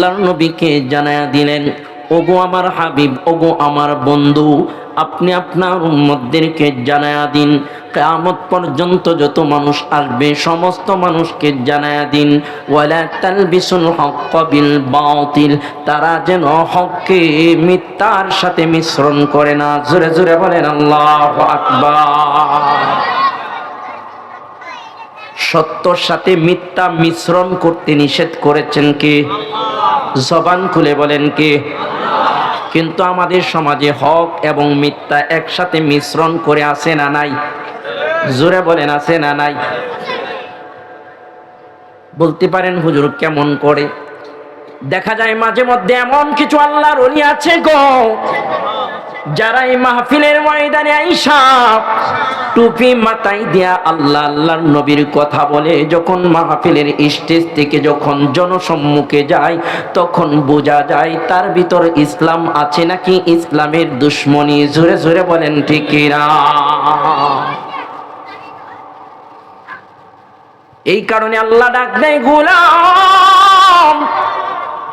আল্লাহর নবীকে জানায়া দিলেন, ওগো আমার হাবিব, ওগো আমার বন্ধু, আপনি আপনার উম্মতদেরকে জানায়া দিন। কেয়ামত পর্যন্ত যত মানুষ আসবে, সমস্ত মানুষকে জানায়া দিন। ওয়ালা বাতিল, তারা যেন হককে মিথ্যার সাথে মিশ্রণ করে না। জোরে জোরে বলেন, আল্লাহ আকবার। সত্যর সাথে মিথ্যা মিশ্রণ করতে নিষেধ করেছেন কে? জবান খুলে বলেন কে? কিন্তু আমাদের সমাজে হক এবং মিথ্যা একসাথে মিশ্রণ করে আসে না নাই? জোরে বলেন, আছে না নাই? বলতে পারেন হুজুর কেমন করে? দেখা যায় মাঝে মধ্যে এমন কিছু আল্লাহর অলি আছে গো। যারা এই মাহফিলের ময়দানে আইসা টুপি মাথায় দিয়া আল্লাহ আল্লাহর নবীর কথা বলে, যখন মাহফিলের স্টেজ থেকে যখন জনসম্মুখে যায়, তখন বোঝা যায় তার ভিতর ইসলাম আছে নাকি? ইসলামের দুশ্মনী জোরে জোরে বলেন, ঠিক না? এই কারণে আল্লাহ ডাক দেয়, গোলাম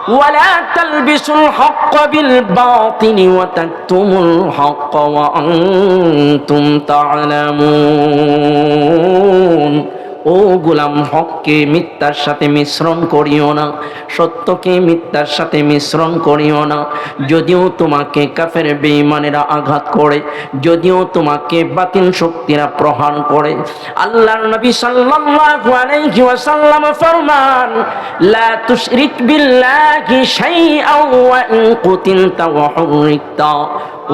ولا تلبسوا الحق بالباطل وتكتموا الحق وأنتم تعلمون. ও গোলাম হককে মিথ্যার সাথে মিশ্রণ করিও না, সত্যকে মিথ্যার সাথে মিশ্রণ করিও না। যদিও তোমাকে কাফের বেঈমানেরা আঘাত করে, যদিও তোমাকে বাতিল শক্তিরা প্রহার করে। আল্লাহর নবী সাল্লাল্লাহু আলাইহি ওয়াসাল্লাম ফরমান, লা তুশরিক বিল্লাহি শাইআন ওয়া ইন কুতিলতা ওয়া হুরিকতা।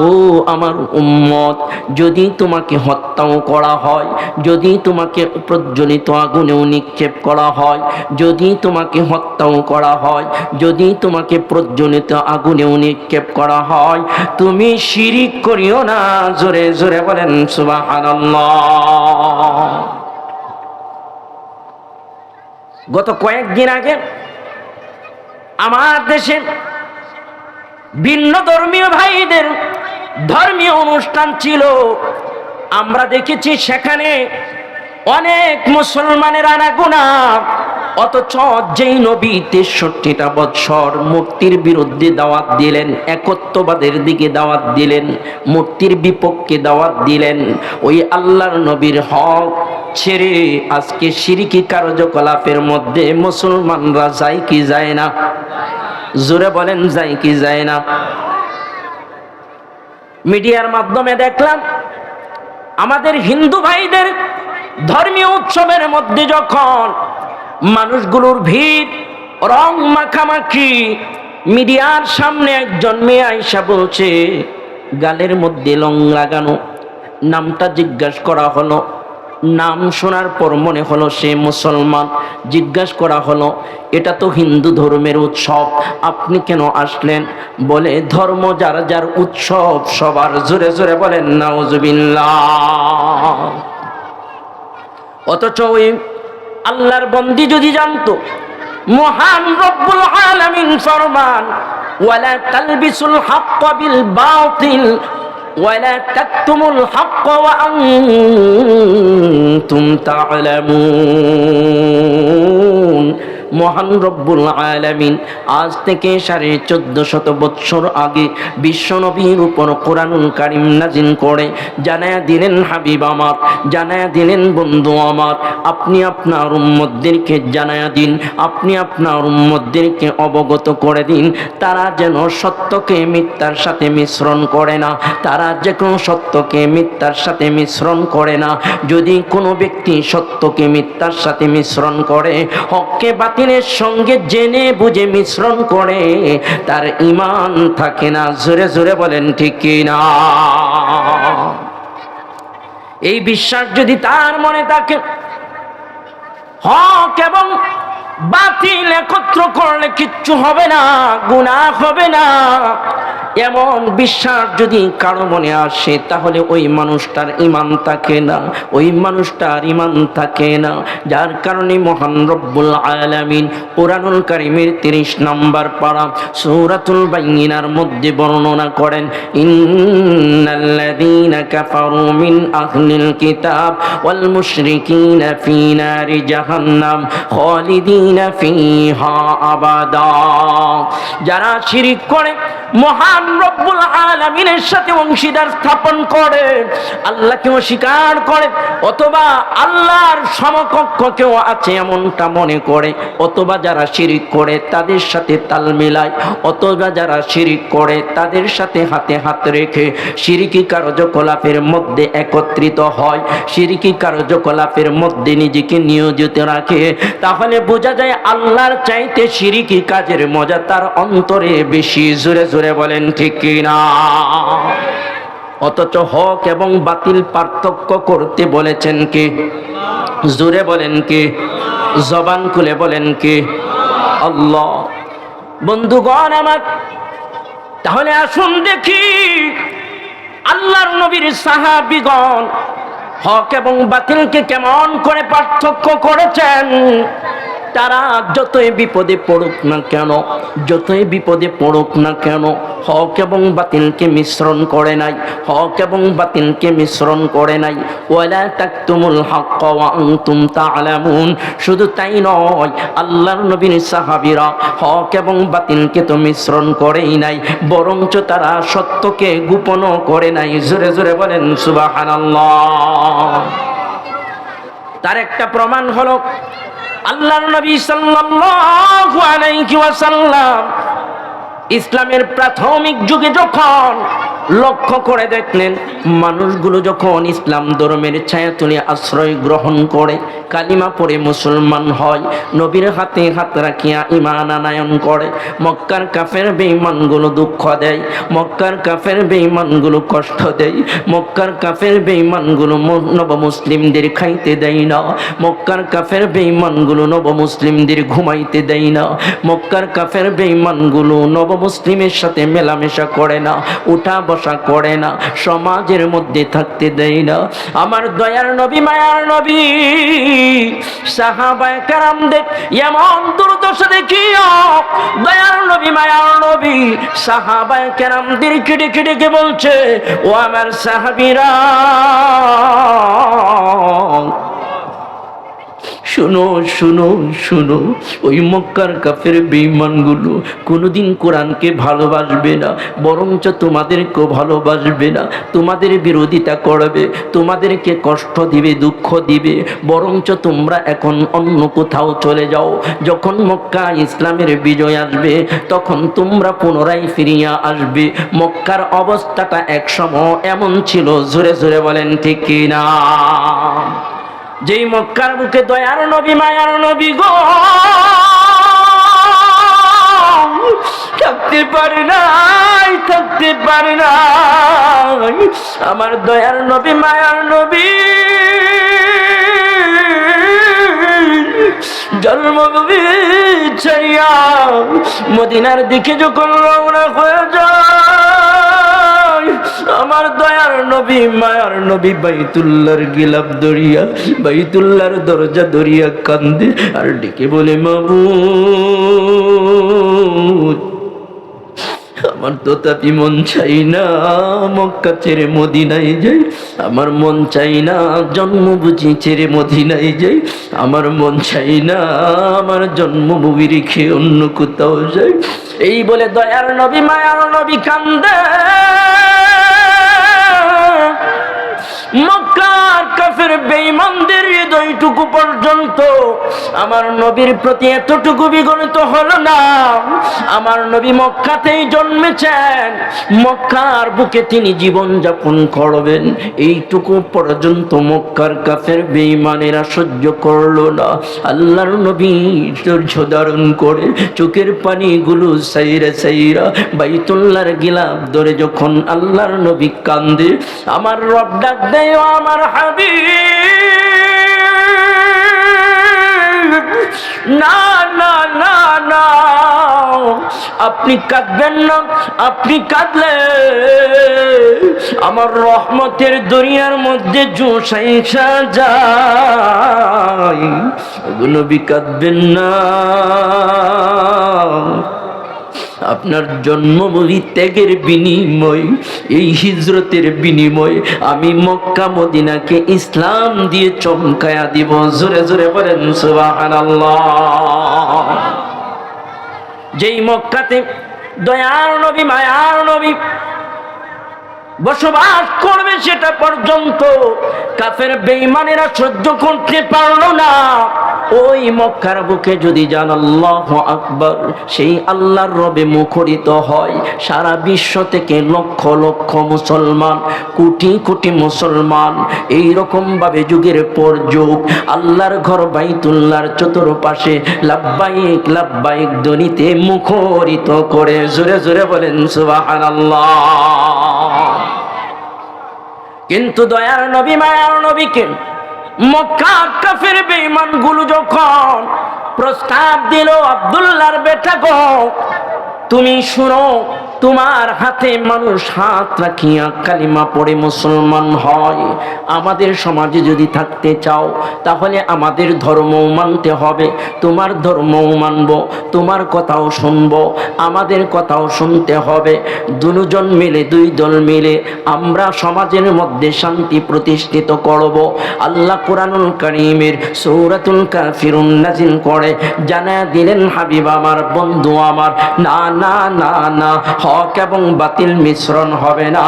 ও আমার উম্মত, যদি তোমাকে হত্যাও করা হয়, যদি তোমাকে প্রজ্বলিত আগুনেও নিক্ষেপ করা হয়, যদি তোমাকে হত্যাও করা হয়, যদি তোমাকে প্রজ্বলিত আগুনেও নিক্ষেপ করা হয়, তুমি শিরিক করিও না, জোরে জোরে বলেন গত কয়েকদিন আগে আমার দেশে ভিন্ন ধর্মীয় ভাইদের ধর্মীয় অনুষ্ঠান ছিল। আমরা দেখেছি সেখানে অনেক মুসলমানের আনাগোনা অথচ যেই নবী তেষট্টিটা বৎসর মূর্তির বিরুদ্ধে দাওয়াত দিলেন, একত্ববাদের দিকে দাওয়াত দিলেন, মূর্তির বিপক্ষে দাওয়াত দিলেন, ওই আল্লাহর নবীর হক ছেড়ে আজকে সিরিকি কার্যকলাপের মধ্যে মুসলমানরা যায় কি যায় না? জোরে বলেন, যায় কি যায় না? মিডিয়ার মাধ্যমে দেখলাম, আমাদের হিন্দু ভাইদের ধর্মীয় উৎসবের মধ্যে যখন মানুষগুলোর ভিড়, রং মাখামাখি, মিডিয়ার সামনে একজন মেয়ে আইসা বলছে, গালের মধ্যে লং লাগানো। নামটা জিজ্ঞাসা করা হলো। নাম শোনার পর মনে হলো সে মুসলমান। জিজ্ঞাসা করা হলো, এটা তো হিন্দু ধর্মের উৎসব, আপনি কেন আসলেন? বলে, ধর্ম যার যার উৎসব, সবার জোরে জোরে বলেন, নাউজুবিল্লাহ। অথচ ওই আল্লাহর বন্দি যদি জানতো, মহান রব্বুল আলামিন ফরমান, ওয়ালা তালবিসুল হাক্ক বিল বাতিল। ولا تكتموا الحق وأنتم تعلمون. মহান রব্বুল আলামিন, আজ থেকে সাড়ে চোদ্দ শত বৎসর আগে বিশ্ব নবীর উপর কোরআনুল কারিম নাজিন করে, জানায়া দিলেন, হাবিব আমার, জানায়া দিলেন, বন্ধু আমার, আপনি আপনার উম্মতদেরকে জানায় দিন, আপনি আপনার উম্মতদেরকে অবগত করে দিন, তারা যেন সত্যকে মিথ্যার সাথে মিশ্রণ করে না, তারা যে কোনো সত্যকে মিথ্যার সাথে মিশ্রণ করে না, যদি কোনো ব্যক্তি সত্যকে মিথ্যার সাথে মিশ্রণ করে, হককে বাতিলের সঙ্গে জেনে বুঝে মিশ্রণ করে, তার ইমান থাকে না। জোরে জোরে বলেন, ঠিক না? এই বিশ্বাস যদি তার মনে থাকে, হক এবং বাতিল একত্র করলে কিচ্ছু হবে না গুণা হবে না। এমন বিশ্বাস যদি কারও মনে আসে, তাহলে ওই মানুষটার ইমান থাকে না, ওই মানুষটার ইমান থাকে না। যার কারণে মহান রব্বুল আলামিন কোরআনুল কারিমের তিরিশ নাম্বার পাড়া সূরাতুল বাইয়িনার মধ্যে বর্ণনা করেন, ইন্নাল্লাযীনা কাফারু মিন আহলিল কিতাব ওয়াল মুশরিকিনা ফি নারি জাহান্নাম খালিদিন ফিহা আবাদা যারা শিরিক করে মহান রব্বুল আলামিনের সাথে অংশীদার স্থাপন করে, আল্লাহকে অস্বীকার করে, অথবা আল্লাহর সমকক্ষ কেউ আছে এমনটা মনে করে, অথবা যারা শিরিক করে তাদের সাথে তাল মেলায়, অথবা যারা শিরিক করে তাদের সাথে হাতে হাত রেখে শিরিকি কার্যকলাপের মধ্যে একত্রিত হয়, শিরিকি কার্যকলাপের মধ্যে নিজেকে নিয়োজিত রাখে, তাহলে বোঝা যায় আল্লাহর চাইতে শিরিকি কাজের মজা তার অন্তরে বেশি জোরে জোরে বলেন, ঠিক কিনা? অথচ হক এবং বাতিল পার্থক্য করতে বলেছেন কে? জোরে বলেন কে? জবান খুলে বলেন কে? আল্লাহ। বন্ধুগণ আমার, তাহলে আসুন দেখি, আল্লাহর নবীর সাহাবিগণ হক এবং বাতিলকে কেমন করে পার্থক্য করেছেন? তারা যতই বিপদে পড়ুক না কেন, যতই বিপদে পড়ুক না কেন, হক এবং বাতিলকে মিশ্রণ করে নাই, হক এবং বাতিলকে মিশ্রণ করে নাই। ওয়ালা তাকতুমুল হক ওয়া আনতুম তাআলামুন শুধু তাই নয়, আল্লাহর নবীর সাহাবীরা হক এবং বাতিলকে তো মিশ্রণ করেই নাই, বরঞ্চ তারা সত্যকে গোপনও করে নাই। জোরে জোরে বলেন, সুবহানাল্লাহ। তার একটা প্রমাণ হলো আল্লাহর নবী সাল্লাল্লাহু আলাইহি ওয়াসাল্লাম ইসলামের প্রাথমিক যুগে যখন লক্ষ্য করে দেখলেন, মানুষগুলো যখন ইসলাম ধর্মের ছায়া তুলে আশ্রয় গ্রহণ করে, কালিমা পড়ে মুসলমান হয়, নবীর হাতে হাত রাখিয়া ইমান আনায়ন করে, মক্কার কাফের বেঈমানগুলো দুঃখ দেয়, মক্কার কাফের বেঈমানগুলো কষ্ট দেয়, মক্কার কাফের বেঈমানগুলো নব মুসলিমদের খাইতে দেয় না, মক্কার কাফের বেঈমানগুলো নব মুসলিমদের ঘুমাইতে দেয় না, মক্কার কাফের বেঈমানগুলো নব মুসলিমের সাথে মেলামেশা করে না উঠা বসা করে না, সমাজের মধ্যে থাকতে দেয় না। আমার দয়ার নবী, মায়ার নবী, সাহাবায় কারামদের এমন দুর্দশা দেখিও, দয়ার নবী, মায়ার নবী, সাহাবায় কেরামদের কেটে কেটে বলছে, ও আমার সাহাবিরা শুনো শুনো শুনো, ওই মক্কার কাফের বেঈমানগুলো কোনোদিন কোরআনকে ভালোবাসবে না, বরঞ্চ তোমাদেরকেও ভালোবাসবে না। তোমাদের বিরোধিতা করবে, তোমাদেরকে কষ্ট দিবে, দুঃখ দিবে, বরঞ্চ তোমরা এখন অন্য কোথাও চলে যাও। যখন মক্কা ইসলামের বিজয় আসবে, তখন তোমরা পুনরায় ফিরিয়া আসবে। মক্কার অবস্থাটা একসময় এমন ছিল, জোরে জোরে বলেন ঠিক কিনা? যেই মক্কার বুকে দয়ার নবী, মায়ার নবী গো। থাকতে পারে নাই, থাকতে পারে নাই। আমার দয়ার নবী, মায়ার নবী। জন্মভূমি ছাইয়া মদিনার দিকে যখন রওনা হয়ে যায় আমার দয়ার নবী, মায়ার নবী বাইতুল্লার গিলাপ দরিয়া বাইতুল্লার দরজা দরিয়া কান্দে আর ডেকে বলে মাবু আমার তো তাপি মন চাই না, মক্কা ছেড়ে মদিনায় যাই। আমার মন চাই না জন্ম বুঝি ছেড়ে মদিনায় যাই। আমার মন চাই না আমার জন্মভূমি রেখে অন্য কোথাও যাই। এই বলে দয়ার নবী, মায়ার নবী কান্দে। মক্কার কাফের বেঈমানদের হৃদয়টুকু পর্যন্ত আমার নবীর প্রতি এতটুকু বিগণিত হলো না। আমার নবী মক্কাতেই জন্মেছেন। মক্কার বুকে তিনি জীবন যাপন করবেন। এইটুকু পর্যন্ত মক্কার কাফের বেঈমানেরা সহ্য করল না। আল্লাহর নবী ধৈর্য ধারণ করে চোখের পানিগুলো সাইরা সাইরা বাইতুল্লাহর গিলাপ ধরে যখন আল্লাহর নবী কান্দে আমার রব ডাক দেয় আমার হাবিব। না না না না। আপনি কাঁদবেন না, আপনি কাঁদলে আমার রহমতের দরিয়ার মধ্যে জোসাইসা যায়। নবী কাঁদবেন না। আপনার জন্মভূমি ত্যাগের বিনিময়, এই হিজরতের বিনিময়। আমি মক্কা মদিনাকে ইসলাম দিয়ে চমকায়া দিব। জোরে জোরে বলেন যেই মক্কাতে দয়ার নবী, মায়ার নবী বসবাস করবে সেটা পর্যন্ত। কাফের বেঈমানেরা সহ্য করতে পারল না। ওই মক্কার বুকে যদি জান আল্লাহ আকবর, সেই আল্লাহর রবে মুখরিত হয়। সারা বিশ্ব থেকে লক্ষ লক্ষ মুসলমান, কোটি কোটি মুসলমান এই রকম ভাবে যুগের পর যুগ, আল্লাহর ঘর বাইতুল্লাহর চতুর্পাশে লাভবাইক লাভবাইক ধ্বনিতে মুখরিত করে জোরে জোরে বলেন, সুবহানাল্লাহ। কিন্তু দয়ার নবী, মায়ার নবীকে মক্কা কাফের বেঈমানগুলো যখন প্রস্তাব দিল, আব্দুল্লাহর বেটা গো তুমি শুনো, তোমার হাতে মানুষ হাত রাখিয়া কালিমা পড়ে মুসলমান হয়। আমাদের সমাজে যদি থাকতে চাও, তাহলে আমাদের ধর্মও মানতে হবে। তোমার ধর্মও মানব, তোমার কথাও শুনব, আমাদের কথাও শুনতে হবে। দুজন মিলে, দুই দল মিলে আমরা সমাজের মধ্যে শান্তি প্রতিষ্ঠিত করব। আল্লাহ কোরআনুল করিমের সৌরাতুল কাফিরুন নাজিল করে, জানা দিলেন, হাবিব আমার, বন্ধু আমার না না না না, হক এবং বাতিল মিশ্রণ হবে না।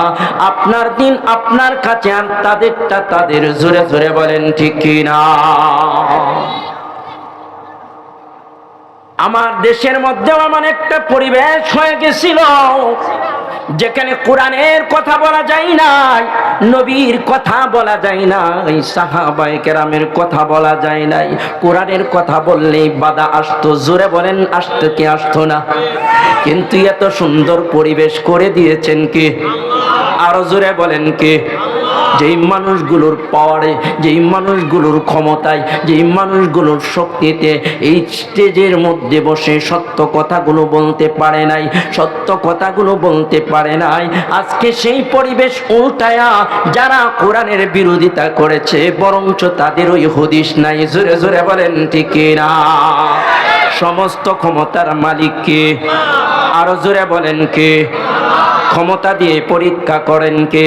আপনার দিন আপনার কাছে আর তাদেরটা তাদের জোরে জোরে বলেন, ঠিক না? আমার দেশের মধ্যেও এমন একটা পরিবেশ হয়ে গেছিল যেখানে কোরআনের কথা বলা যায় নাই, নবীর কথা বলা যায় নাই সাহাবাই কেরামের কথা বলা যায় নাই। কোরআনের কথা বললেই বাধা আসতো, জোরে বলেন আসতো কি আসতো না? কিন্তু এত সুন্দর পরিবেশ করে দিয়েছেন কে? আরও জোরে বলেন কে? যেই মানুষগুলোর পাওয়ারে যেই মানুষগুলোর ক্ষমতায়, যেই মানুষগুলোর শক্তিতে এই স্টেজের মধ্যে বসে সত্য কথাগুলো বলতে পারে নাই, সত্য কথাগুলো বলতে পারে নাই। আজকে সেই পরিবেশ উল্টায়া যারা কোরআনের বিরোধিতা করেছে, বরঞ্চ তাদের ওই হদিস নাই। জোরে জোরে বলেন ঠিক না সমস্ত ক্ষমতার মালিককে আরও জোরে বলেন কে? ক্ষমতা দিয়ে পরীক্ষা করেন কে?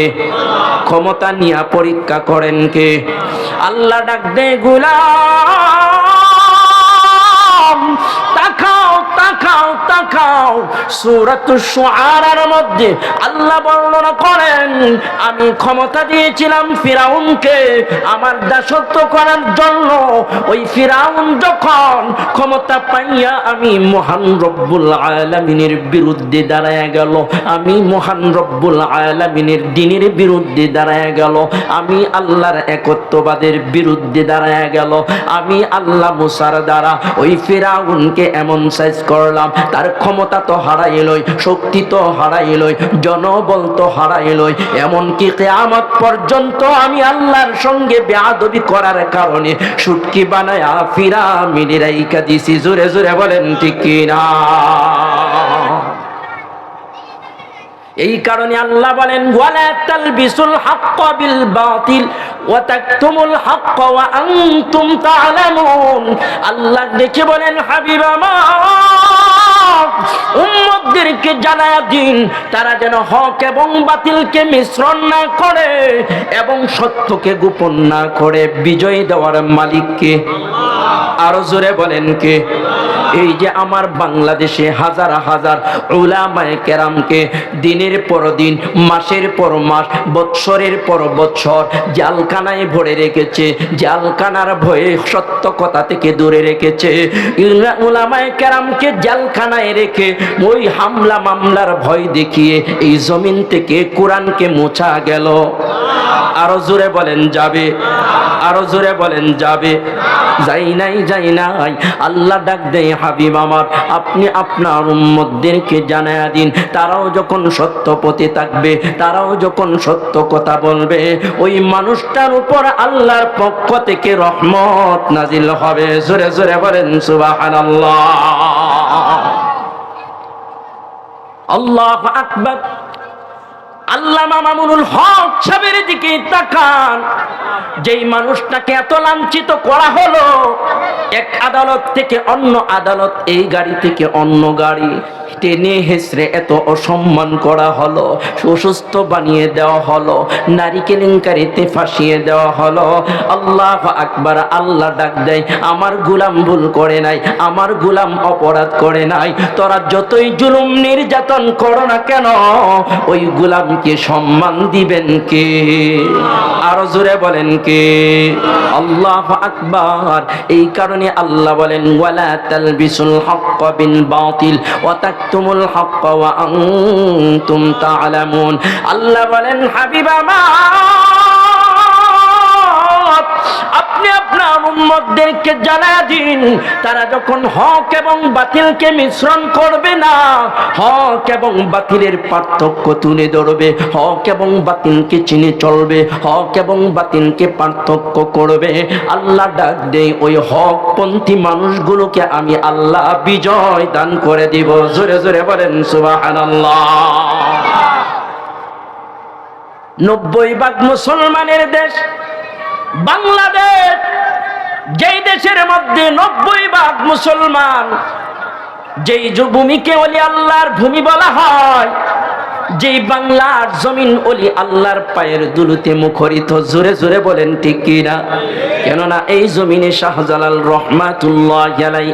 ক্ষমতা নিয়ে পরীক্ষা করেন কে? আল্লাহ ডাক দে গুলাম! তাকাও সূরাত শুআরার মধ্যে আল্লাহ বর্ণনা করেন, আমি ক্ষমতা দিয়েছিলাম ফিরাউনকে আমার দাসত্ব করার জন্য। ওই ফিরাউন যখন ক্ষমতা পাইয়া আমি মহান রব্বুল আলামিনের বিরুদ্ধে দাঁড়ায় গেল, আমি মহান রব্বুল আলামিনের দিনের বিরুদ্ধে দাঁড়ায় গেল, আমি আল্লাহর একত্ববাদের বিরুদ্ধে দাঁড়ায় গেল, আমি আল্লাহ মুসার দ্বারা ওই ফিরাউনকে এমন সাইজ করলাম, তার ক্ষমতা তো হারাইলই, শক্তি তো হারাইলই, জনবল তো হারাইলই, এমনকি কেয়ামত পর্যন্ত আমি আল্লাহর সঙ্গে বেয়াদবি করার কারণে সুটকি বানায় ফিরা মিলিরাইকা দিছি। জোরে জোরে বলেন, ঠিক কিনা? এই কারণে আল্লাহ বলেন, ওয়ালা তালবিসুল হাক্ক বিল বাতিল, ওয়া তাকতুমুল হাক্ক ওয়া আনতুম তা'লামুন আল্লাহ দেখে বলেন, হাবিব আমার উম্মতদেরকে জানায়া দিন, তারা যেন হক এবং বাতিলকে মিশ্রণ না করে এবং সত্যকে গোপন না করে। বিজয় দেওয়ার মালিককে আরও জোরে বলেন কে? এই যে আমার বাংলাদেশে হাজার হাজার কেরামকে দিনের পর দিন, মাসের পর মাস, বৎসরের পর বৎসর জালখানায় ভরে রেখেছে জালখানার ভয়ে সত্য কথা থেকে দূরে রেখেছে। উলামায়ে কেরামকে জালখানায় রেখে ওই হামলা মামলার ভয় দেখিয়ে এই জমিন থেকে কোরআনকে মোছা গেল। আরও জোরে বলেন, যাবে। আরও জোরে বলেন, যাবে। যাই নাই যাই নাই, আল্লাহ ডাক দেয়, হাবিব আমার, আপনি আপনার উম্মতদেরকে জানায়া দিন। তারাও যখন সত্য পথে থাকবে, তারাও যখন সত্য কথা বলবে, ওই মানুষটার উপর আল্লাহর পক্ষ থেকে রহমত নাজিল হবে। জোরে জোরে বলেন, সুবহানাল্লাহ। আল্লাহ আকবার। আল্লামা মামুনুল হক সাহেবের দিকে তাকান। যেই মানুষটাকে এত লাঞ্ছিত করা হলো, এক আদালত থেকে অন্য আদালত এই গাড়ি থেকে অন্য গাড়ি। টেনে হেসড়ে এত অসম্মান করা হলো অসুস্থ বানিয়ে দেওয়া হলো নারী কেলেঙ্কারিতে ফাঁসিয়ে দেওয়া হলো। আল্লাহ আকবার, আল্লাহ ডাক দেয়, আমার গুলাম ভুল করে নাই, আমার গুলাম অপরাধ করে নাই, তোরা যতই জুলুম নির্যাতন করো না কেন, ওই গুলামকে সম্মান দিবেন কে? আরও জোরে বলেন কে? আল্লাহ আকবার, এই কারণে আল্লাহ বলেন, ওয়ালা তালবিসুল হক্ক বিল বাতিল, ওয়া তাকতুমুল হক ওয়া আনতুম তা'লামুন আল্লাহ বলেন হাবিব আমার আপনি আপনার উম্মতদেরকে জানা দিন, তারা যখন হক এবং বাতিলকে মিশ্রণ করবে না, হক এবং বাতিলের পার্থক্য তুলে ধরবে, হক এবং বাতিলকে চিনে চলবে, হক এবং বাতিলকে পার্থক্য করবে। আল্লাহ ডাক দেয়, ওই হকপন্থী মানুষগুলোকে আমি আল্লাহ বিজয় দান করে দিব। জোরে জোরে বলেন, সুবহানাল্লাহ। নব্বই ভাগ মুসলমানের দেশ বাংলাদেশ, যেই দেশের মধ্যে নব্বই ভাগ মুসলমান, যেই ভূমিকে অলি আল্লাহর ভূমি বলা হয়, যেই বাংলার জমিন অলি আল্লাহর পায়ের দুলুতে মুখরিত, জোরে জোরে বলেন ঠিক কিনা? কেননা এই জমিনে শাহজালাল রহমাতুল্লাহ গেলাই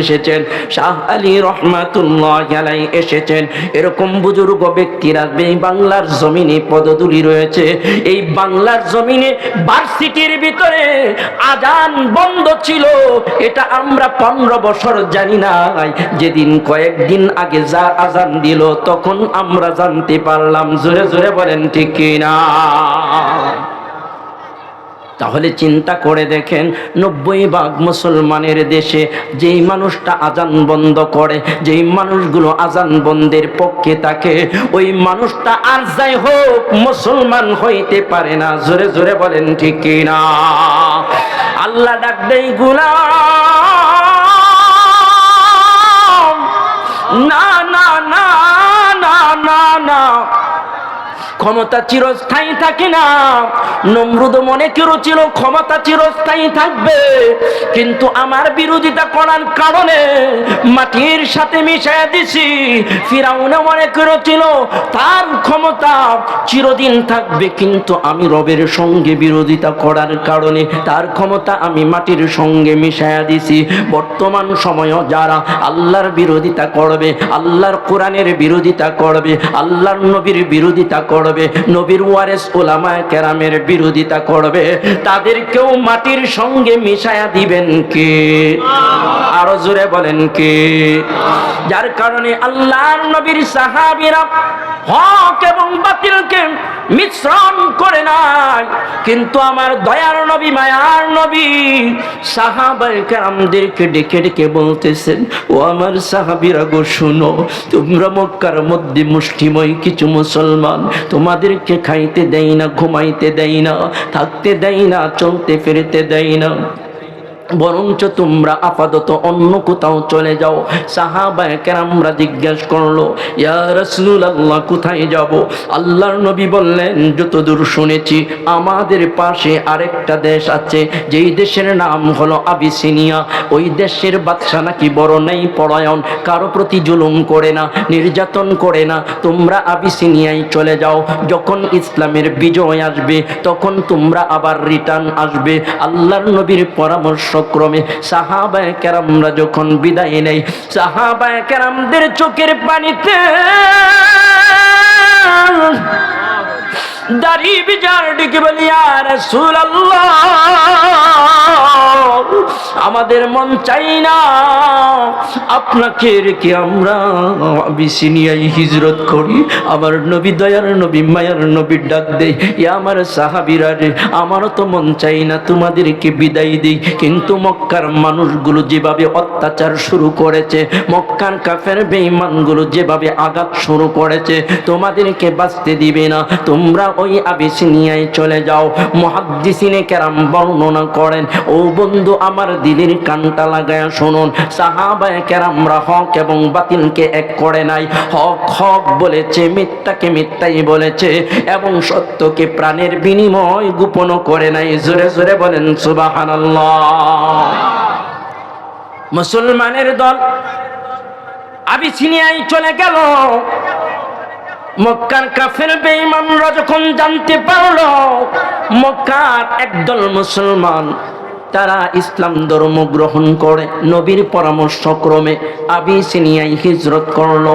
এসেছেন। শাহ আলী রহমাতুল্লাহ গেলাই এসেছেন। এরকম বুজুর্গ ব্যক্তিরা এই বাংলার জমিনে পদতুলি রয়েছে। এই বাংলার জমিনে ভার্সিটির ভিতরে আজান বন্ধ ছিল। এটা আমরা পনেরো বছর জানি নাই। যেদিন কয়েকদিন আগে যা আজান দিল, তখন আমরা জানতে পারলাম। জোরে জোরে বলেন, ঠিক কিনা? তাহলে চিন্তা করে দেখেন, নব্বই ভাগ মুসলমানের দেশে যেই মানুষটা আজান বন্ধ করে, যেই মানুষগুলো আজান বন্ধের পক্ষে থাকে, ওই মানুষটা আর যাই হোক মুসলমান হইতে পারে না। জোরে জোরে বলেন ঠিক কিনা? আল্লাহ ডাক দেই গুলা না না না ক্ষমতা চিরস্থায়ী থাকে না। নমরুদ মনে করেছিল ক্ষমতা চিরস্থায়ী থাকবে। কিন্তু আমার বিরোধিতা করার কারণে মাটির সাথে মিশাইয়া দিছি। ফিরাউনে মনে করেছিল তার ক্ষমতা চিরদিন থাকবে। কিন্তু আমি রবের সঙ্গে বিরোধিতা করার কারণে তার ক্ষমতা আমি মাটির সঙ্গে মিশাইয়া দিছি। বর্তমান সময়ও যারা আল্লাহর বিরোধিতা করবে, আল্লাহর কোরআনের বিরোধিতা করবে, আল্লাহর নবীর বিরোধিতা করবে নবীর ওয়ারেস ওলামায় কেরামের বিরোধিতা করবে। তাদেরকেও মাটির সঙ্গে মিশায়া দিবেন কে? আরও জোরে বলেন কে? যার কারণে আল্লাহর নবীর সাহাবীরা হক এবং বাতিলকে মিশ্রণ করে নাই। কিন্তু আমার দয়ার নবী, মায়ার নবী সাহাবায়ে কেরামদেরকে ডেকে ডেকে বলতেছেন, ও আমার সাহাবিরা গো, শুনো, তোমরা মক্কার মধ্যে মুষ্টিময় কিছু মুসলমান তোমাদেরকে খাইতে দেয় না ঘুমাইতে দেয় না থাকতে দেয় না চলতে ফিরতে দেয় না। বরঞ্চ তোমরা আপাতত অন্য কোথাও চলে যাও। সাহাবায় কেরামরা জিজ্ঞেস করল, ইয়া রাসূলুল্লাহ আল্লাহ কোথায় যাব? আল্লাহর নবী বললেন, যতদূর শুনেছি, আমাদের পাশে আরেকটা দেশ আছে, যেই দেশের নাম হলো আবিসিনিয়া। ওই দেশের বাদশা নাকি বড় নেই পরায়ণ কারও প্রতি জুলুম করে না, নির্যাতন করে না। তোমরা আবিসিনিয়ায় চলে যাও। যখন ইসলামের বিজয় আসবে, তখন তোমরা আবার রিটার্ন আসবে। আল্লাহর নবীর পরামর্শ ক্রমে সাহাবায় কেরামরা যখন বিদায় নেই সাহাবায় কেরামদের চোখের পানিতে দাড়ি বিচার ডেকে বলি আর আমাদের মন চাই না। আপনাকে রেখে আমরা বিসিনিয়াই হিজরত করি। আমার নবী দয়ার নবী, মায়ার নবীর ডাক দেই। আমার সাহাবিরা রে, আমারও তো মন চাই না তোমাদেরকে বিদায় দিই। কিন্তু মক্কার মানুষগুলো যেভাবে অত্যাচার শুরু করেছে, মক্কার কাফের বেঈমানগুলো যেভাবে আঘাত শুরু করেছে, তোমাদেরকে বাঁচতে দিবে না। তোমরা ওই আবিসিনিয়ায় চলে যাও। মহাদ্দিসিনে কেরাম বর্ণনা করেন, ও বন্ধু, আমার দিলের কানটা লাগায় শুনুন। সাহাবায় কেরামরা হক এবং বাতিলকে এক করে নাই। হক হক বলেছে, মিথ্যাকে মিথ্যাই বলেছে এবং সত্যকে প্রাণের বিনিময় গোপন করে নাই। জোরে জোরে বলেন, সুবাহানাল্লাহ। মুসলমানের দল আবিসিনিয়ায় চলে গেল। মক্কার কাফের বেঈমানরা যখন জানতে পারল মক্কার একদল মুসলমান তারা ইসলাম ধর্ম গ্রহণ করে, নবীর পরামর্শ ক্রমে আবিসিনিয়ায় হিজরত করল।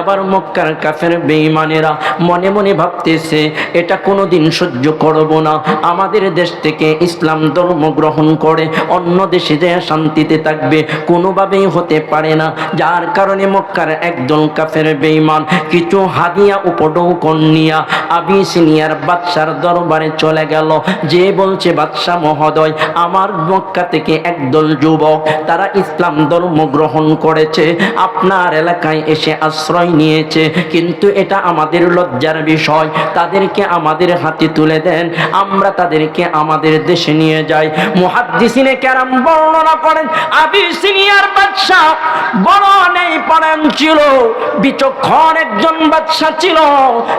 এবার মক্কার কাফের বেঈমানেরা মনে মনে ভাবতেছে, এটা কোনোদিন সহ্য করব না। আমাদের দেশ থেকে ইসলাম ধর্ম গ্রহণ করে, অন্য দেশে যে শান্তিতে থাকবে, কোনোভাবেই হতে পারে না। যার কারণে মক্কার একদল কাফের বেঈমান কিছু হাদিয়া উপডৌকন নিয়া আবিসিনিয়ার বাদশার দরবারে চলে গেল। যে বলছে, বাদশাহ মহোদয়, আমার মক্কা থেকে একদল যুবক, তারা ইসলাম ধর্ম গ্রহণ করেছে, আপনার এলাকায় এসে আশ্রয় নিয়েছে, কিন্তু এটা আমাদের লজ্জার বিষয়। তাদেরকে আমাদের হাতে তুলে দেন, আমরা তাদেরকে আমাদের দেশে নিয়ে যাই। মুহাদ্দিসিনে কেরাম বর্ণনা করেন আবিসিনিয়ার বাদশাহ বড় নেই পড়েন ছিল, বিচক্ষণ একজন বাদশাহ ছিল।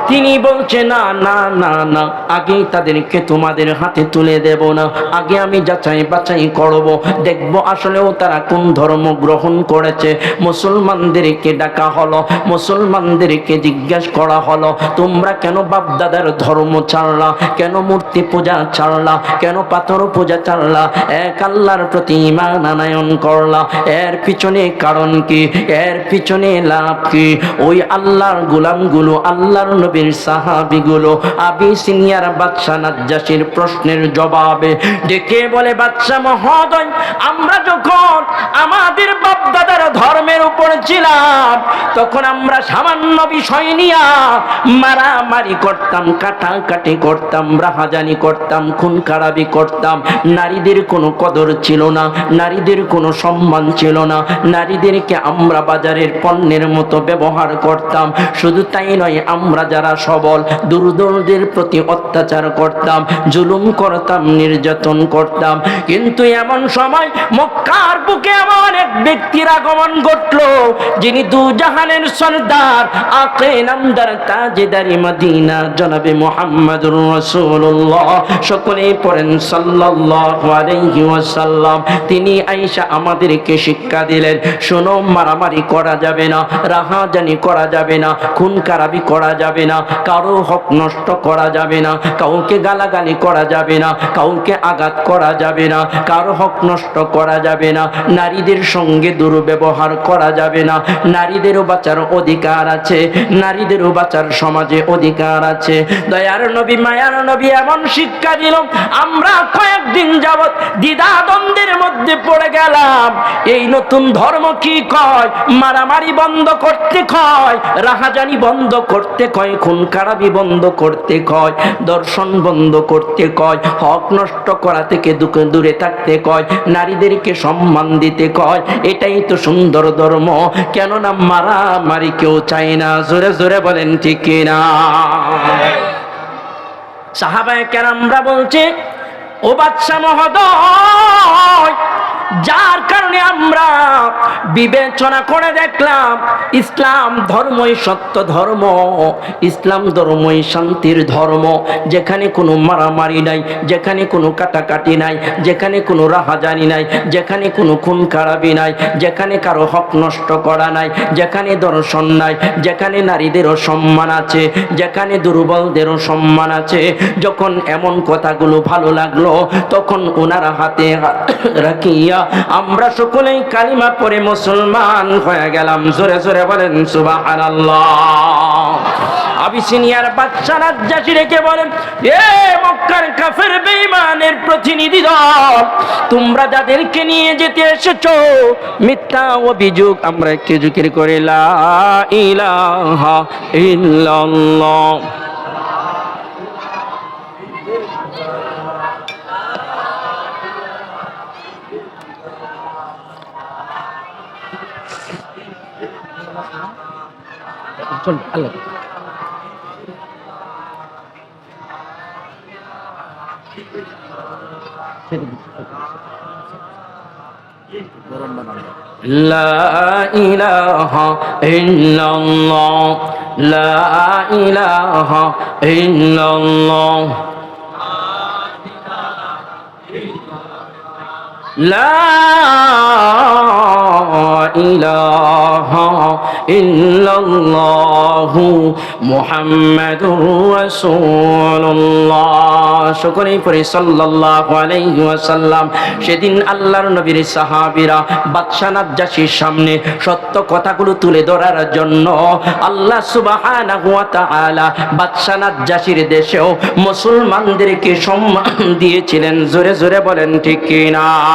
তিনি বলছে, না না না না, আগেই তাদেরকে তোমাদের হাতে তুলে দেব না। আগে আমি যাচাই বাছাই করব, দেখব আসলেও তারা কোন ধর্ম গ্রহণ করেছে। মুসলমানদেরকে ডাকা হলো, মুসলমানদেরকে জিজ্ঞাসা করা হলো, তোমরা কেন বাপদাদার ধর্ম ছাড়লা, কেন মূর্তি পূজা ছাড়লা, কেন পাথর পূজা ছাড়লা, এক আল্লাহর প্রতি ইমান করলা, এর পিছনে কারণ কি, এর পিছনে লাভ কি? ওই আল্লাহর গোলামগুলো, আল্লাহর নবীর সাহাবিগুলো, আবি সিনিয়র বাদশাহ নাজ্জাসির প্রশ্নের জবাবে ডেকে বলে বাদশাহ মহোদয়, আমরা যখন আমাদের বাপদাদার ধর্মের উপর ছিলাম, তখন আমরা সামান্য বিষয় নিয়া মারামারি করতাম, কাটাকাটি করতাম, রাহাজানি করতাম খুন খারাপি করতাম। নারীদের কোনো কদর ছিল না, নারীদের কোনো সম্মান ছিল না, নারীদেরকে আমরা বাজারের পণ্যের মতো ব্যবহার করতাম। শুধু তাই নয়, আমরা যারা সবল, দুর্দলদের প্রতি অত্যাচার করতাম, জুলুম করতাম, নির্যাতন করতাম। কিন্তু এমন সময় মক্কার বুকে এমন এক ব্যক্তির আগমন ঘটলো, যিনি দু জাহানের সর্দার আকে নামদার তাজেদারি মদিনা, জনাবে মোহাম্মদুর রাসূলুল্লাহ। সকলেই পড়েন সাল্লাল্লাহু আলাইহি ওয়াসাল্লাম। তিনি আয়েশা আমাদেরকে শিক্ষা দিলেন, শোনো, মারামারি করা যাবে না, রাহাজানি করা যাবে না খুন খারাপি করা যাবে না, কারও হক নষ্ট করা যাবে না, কাউকে গালাগালি করা যাবে না, কাউকে আঘাত করা যাবে না। কারও হক নষ্ট করা যাবে না, নারীদের সঙ্গে দুর্ব্যবহার করা যাবে না, নারীদেরও বাঁচার অধিকার আছে, নারীদেরও বাঁচার সমাজে অধিকার আছে। দয়ার নবী, মায়ার নবী এমন শিক্ষা দিল, আমরা কয়েকদিন যাবৎ দ্বিধাদ্বন্দ্বের মধ্যে পড়ে গেলাম। এই নতুন ধর্ম কি কয়? মারামারি বন্ধ করতে কয়? রাহাজানি বন্ধ করতে কয়? খুন খারাপি বন্ধ করতে কয়? দর্শন বন্ধ করতে কয়? হক নষ্ট করা থেকে দুঃখ দূরে থাকতে কয়, নারীদেরকে সম্মান দিতে কয়, এটাই তো সুন্দর ধর্ম। কেননা মারামারি কেউ চায় না। জোরে জোরে বলেন, ঠিক না সাহাবায় আমরা বলছে, ও বাচ্চা মহোদয় যার কারণে আমরা বিবেচনা করে দেখলাম ইসলাম ধর্মই সত্য ধর্ম, ইসলাম ধর্মই শান্তির ধর্ম। যেখানে কোনো মারামারি নাই, যেখানে কোনো কাটাকাটি নাই, যেখানে কোনো রাহাজানি নাই, যেখানে কোনো খুন খারাপি নাই, যেখানে কারও হক নষ্ট করা নাই, যেখানে দর্শন নাই, যেখানে নারীদেরও সম্মান আছে, যেখানে দুর্বলদেরও সম্মান আছে। যখন এমন কথাগুলো ভালো লাগল, তখন ওনারা হাতে হাত রাখিয়া আমরা সকলেই কালিমা পরে মুসলমান হয়ে গেলাম। জোরে জোরে বলেন, সুবহানাল্লাহ। আবিসিনিয়ার বাচ্চা রেখে বলেন, এ মক্কার কাফের বেঈমানের প্রতিনিধি দল, তোমরা যাদেরকে নিয়ে যেতে এসেছ, মিথ্যা অভিযোগ আমরা একটু জুকির করে, লা ইলাহা ইল্লাল্লাহ। চল আল্লাহ لا إله إلا الله لا إله إلا الله لا إله إلا الله محمد رسول الله সকলেই পড়ে সাল্লাল্লাহু আলাইহি ওয়াসাল্লাম সেদিন আল্লাহর নবীর সাহাবীরা বাদশা নাজ্জাশীর সামনে সত্য কথাগুলো তুলে ধরার জন্য আল্লাহ সুবহানাহু ওয়া তাআলা বাদশা নাজ্জাশীর দেশেও মুসলমানদেরকে সম্মান দিয়েছিলেন জোরে জোরে বলেন ঠিক কিনা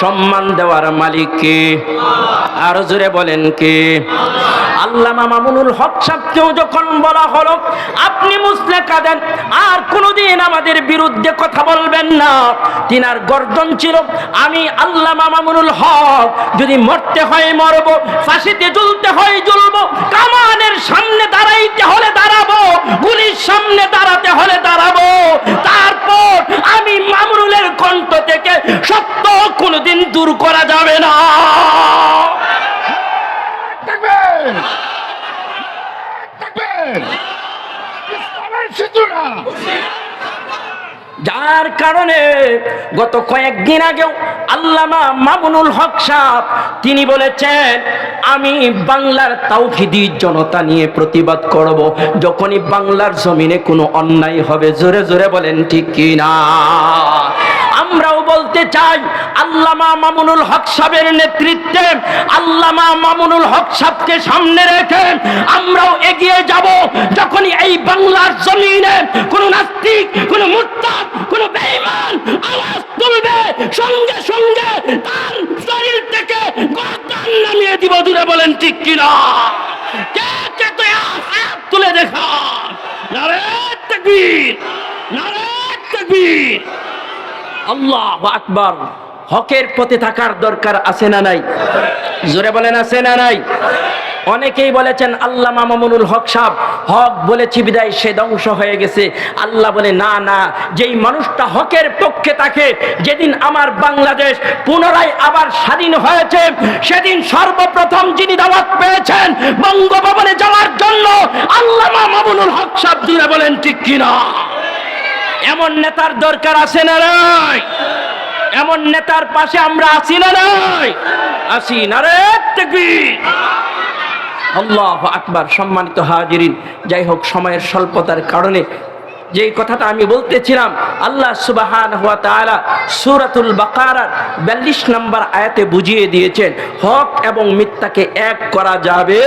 সম্মান দেওয়ার মালিক কে? আরও জোরে বলেন কে? আল্লামা মামুনুল হক সাহেবকেও যখন বলা হলো, আপনি মুসলে কাঁদেন, আর কোনোদিন আমাদের বিরুদ্ধে কথা বলবেন না। তিনার গর্জন ছিল, আমি আল্লামা মামুনুল হক, যদি মরতে হয় মরবো, ফাঁসিতে জ্বলতে হয় ঝুলবো কামানের সামনে দাঁড়াইতে হলে দাঁড়াবো, গুলির সামনে দাঁড়াতে হলে দাঁড়াবো। তারপর আমি মামুনুলের কণ্ঠ থেকে সত্য কোনোদিন দূর করা যাবে না। যার কারণে গত কয়েকদিন আগেও আল্লামা মামুনুল হক সাহ তিনি বলেছেন, আমি বাংলার তাওহিদি জনতা নিয়ে প্রতিবাদ করব। যখনই বাংলার জমিনে কোনো অন্যায় হবে, জোরে জোরে বলেন ঠিক কি না আমরাও বলতে চাই, আল্লামা মামুনুল হক সাহেবের নেতৃত্বে, আল্লামা মামুনুল হক সাহেবকে সামনে রেখে আমরাও এগিয়ে যাব। যখনই এই বাংলার জমিনে কোন নাস্তিক, কোন মুরতাদ, কোন বেঈমান আওয়াজ তুলবে, সঙ্গে সঙ্গে তার শরীর থেকে গর্দান নামিয়ে দিব। দূরে বলেন ঠিক কিনা? কে কে তো হাত তুলে দেখা নারে তাকবীর নারে তাকবীর। আল্লাহ আকবার। হকের পথে থাকার দরকার আছে না নাই? জোরে বলেন, আছে না নাই? অনেকেই বলেছেন আল্লাহ মামুনুল হক সাহ হক বলেছি বিদায়, সে ধ্বংস হয়ে গেছে। আল্লাহ বলে, না না, যেই মানুষটা হকের পক্ষে থাকে, যেদিন আমার বাংলাদেশ পুনরায় আবার স্বাধীন হয়েছে, সেদিন সর্বপ্রথম যিনি দাওয়াত পেয়েছেন বঙ্গভবনে যাওয়ার জন্য আল্লাহ মামুনুল হক সাহ জুড়ে বলেন, ঠিক কিনা? এমন নেতার দরকার আছে না নাই? এমন নেতার পাশে আমরা আছি না নাই? আছি না রে আল্লাহ আকবার, সম্মানিত হাজিরিন, যাই হোক সময়ের স্বল্পতার কারণে যেই কথাটা আমি বলতেছিলাম, আল্লাহ সুবাহান হুয়া তাআলা সূরাতুল বাকারার 42 নম্বর আয়াতে বুঝিয়ে দিয়েছেন, হক এবং মিথ্যাকে এক করা যাবে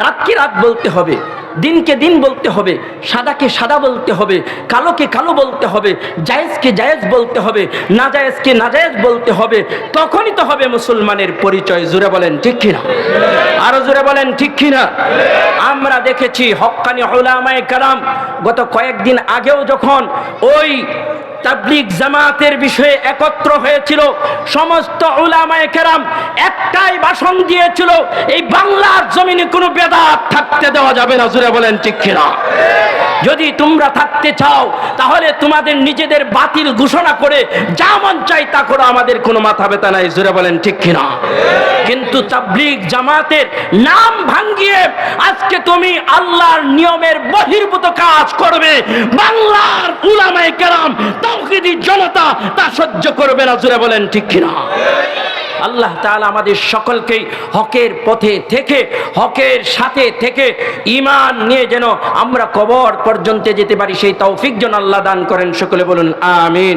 রাতকে রাত বলতে হবে। দিনকে দিন বলতে হবে, সাদাকে সাদা বলতে হবে, কালোকে কালো বলতে হবে, জায়েজকে জায়েজ বলতে হবে, না জায়েজকে না জায়েজ বলতে হবে, তখনই তো হবে মুসলমানের পরিচয়। জুড়ে বলেন, ঠিক কিনা? আরও জুড়ে বলেন, ঠিক কিনা? আমরা দেখেছি হকানি হলামায় কালাম গত কয়েকদিন আগেও যখন ওই তাবলিগ জামাতের বিষয়ে একত্র হয়েছিল। সমস্ত উলামায়ে কেরাম একটাই ভাষণ দিয়েছিল, এই বাংলার জমিনে কোনো বেদাত থাকতে দেওয়া যাবে না জুড়ে বলেন ঠিক কিনা? যদি তোমরা থাকতে চাও, তাহলে তোমাদের নিজেদের বাতিল ঘোষণা করে যা মন চাই তা করো, আমাদের কোনো মাথা ব্যথা নাই জুড়ে বলেন ঠিক কিনা? কিন্তু তাবলিগ জামাতের নাম ভাঙ্গিয়ে আজকে তুমি আল্লাহর নিয়মের বহির্ভূত কাজ করবে, বাংলার উলামায়ে কেরাম তাওহীদি জনতা তা সহ্য করবে না জুড়ে বলেন ঠিক কিনা? আল্লাহ তাআলা আমাদের সকলকেই হকের পথে থেকে, হকের সাথে থেকে ঈমান নিয়ে যেন আমরা কবর পর্যন্ত যেতে পারি, সেই তৌফিক যেন আল্লাহ দান করেন, সকলে বলুন, আমিন।